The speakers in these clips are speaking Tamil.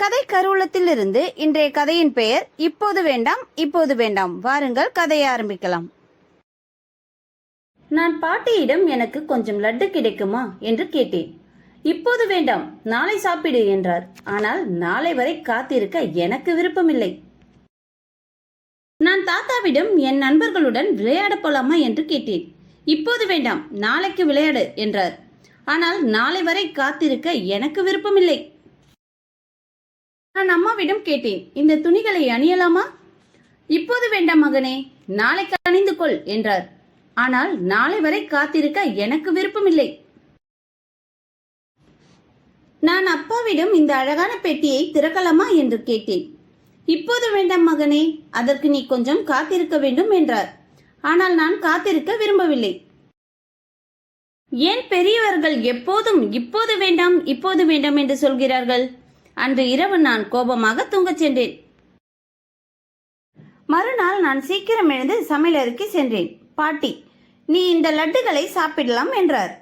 கதை கருவூலத்திலிருந்து இன்றைய கதையின் பெயர் இப்போது வேண்டாம் இப்போது வேண்டாம். வாருங்கள் கதையை ஆரம்பிக்கலாம். நான் பாட்டியிடம் எனக்கு கொஞ்சம் லட்டு கிடைக்குமா என்று கேட்டேன். இப்போது வேண்டாம் நாளை சாப்பிடு என்றார். ஆனால் நாளை வரை காத்திருக்க எனக்கு விருப்பமில்லை. நான் தாத்தாவிடம் என் நண்பர்களுடன் விளையாடப் போலாமா என்று கேட்டேன். இப்போது வேண்டாம் நாளைக்கு விளையாடு என்றார். ஆனால் நாளை வரை காத்திருக்க எனக்கு விருப்பமில்லை. நான் அம்மாவிடம் கேட்டேன் இந்த துணிகளை அணியலாமா? இப்போது வேண்டாம் மகனே நாளைக்கு அணிந்து கொள் என்றார். ஆனால் நாளை வரை காத்திருக்க எனக்கு விருப்பமில்லை. நான் அப்பாவிடம் இந்த அழகான பெட்டியை திறக்கலாமா என்று கேட்டேன். இப்போது வேண்டாம் மகனே அதற்கு நீ கொஞ்சம் காத்திருக்க வேண்டும் என்றார். ஆனால் நான் காத்திருக்க விரும்பவில்லை. ஏன் பெரியவர்கள் எப்போதும் இப்போது வேண்டாம் இப்போது வேண்டாம் என்று சொல்கிறார்கள்? அன்று இரவு நான் கோபமாக தூங்கச் சென்றேன். மறுநாள் நான் சீக்கிரம் எழுந்து சமையலறைக்கு சென்றேன். பாட்டி நீ இந்த லட்டுகளை சாப்பிடலாம் என்றார்.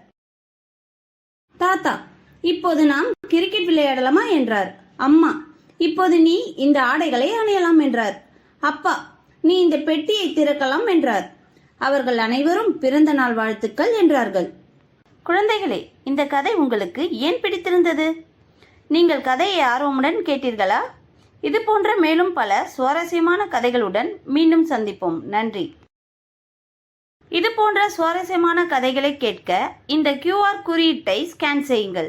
தாத்தா இப்போது நாம் கிரிக்கெட் விளையாடலாமா என்றார். அம்மா இப்போது நீ இந்த ஆடைகளை அணியலாம் என்றார். அப்பா நீ இந்த பெட்டியை திறக்கலாம் என்றார். அவர்கள் அனைவரும் பிறந்த நாள் வாழ்த்துக்கள் என்றார்கள். குழந்தைகளே இந்த கதை உங்களுக்கு ஏன் பிடித்திருந்தது? நீங்கள் கதையை ஆர்வமுடன் கேட்டீர்களா? இது போன்ற மேலும் பல சுவாரஸ்யமான கதைகளுடன் மீண்டும் சந்திப்போம். நன்றி. இது போன்ற சுவாரஸ்யமான கதைகளை கேட்க இந்த கியூஆர் குறியீட்டை ஸ்கேன் செய்யுங்கள்.